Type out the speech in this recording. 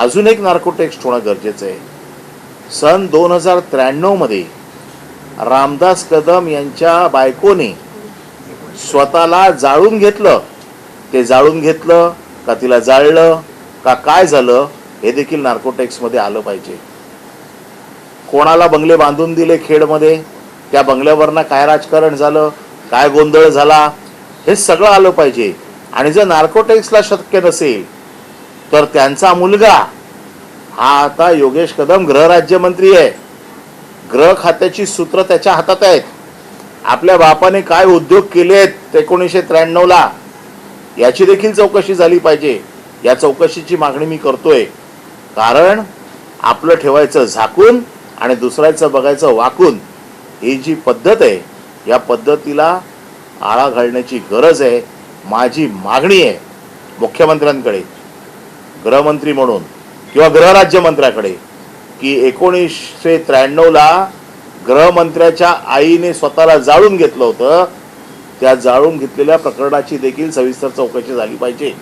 अजून एक नार्कोटेक्स्ट होणं गरजेचं आहे. सन दोन हजार त्र्याण्णवमध्ये रामदास कदम यांच्या बायकोने स्वतःला जाळून घेतलं. ते जाळून घेतलं का तिला जाळलं का काय झालं हे देखील नार्कोटेक्समध्ये आलं पाहिजे. कोणाला बंगले बांधून दिले खेडमध्ये? त्या बंगल्यावरनं काय राजकारण झालं? काय गोंधळ झाला? हे सगळं आलं पाहिजे. आणि जर नार्कोटेक्सला शक्य नसेल तर त्यांचा मुलगा हा आता योगेश कदम गृहराज्यमंत्री आहे. ग्रह खात्याची सूत्र त्याच्या हातात आहेत. आपल्या बापाने काय उद्योग केले आहेत एकोणीसशे त्र्याण्णवला याची देखील चौकशी झाली पाहिजे. या चौकशीची मागणी मी करतोय. कारण आपलं ठेवायचं झाकून आणि दुसऱ्याचं बघायचं वाकून ही जी पद्धत आहे या पद्धतीला आळा घालण्याची गरज आहे माझी मागणी आहे मुख्यमंत्र्यांकडे. गृहमंत्री म्हणून किंवा गृहराज्यमंत्र्याकडे की एकोणीसशे त्र्याण्णवला गृहमंत्र्याच्या आईने स्वतःला जाळून घेतलं होतं त्या जाळून घेतलेल्या प्रकरणाची देखील सविस्तर चौकशी झाली पाहिजे.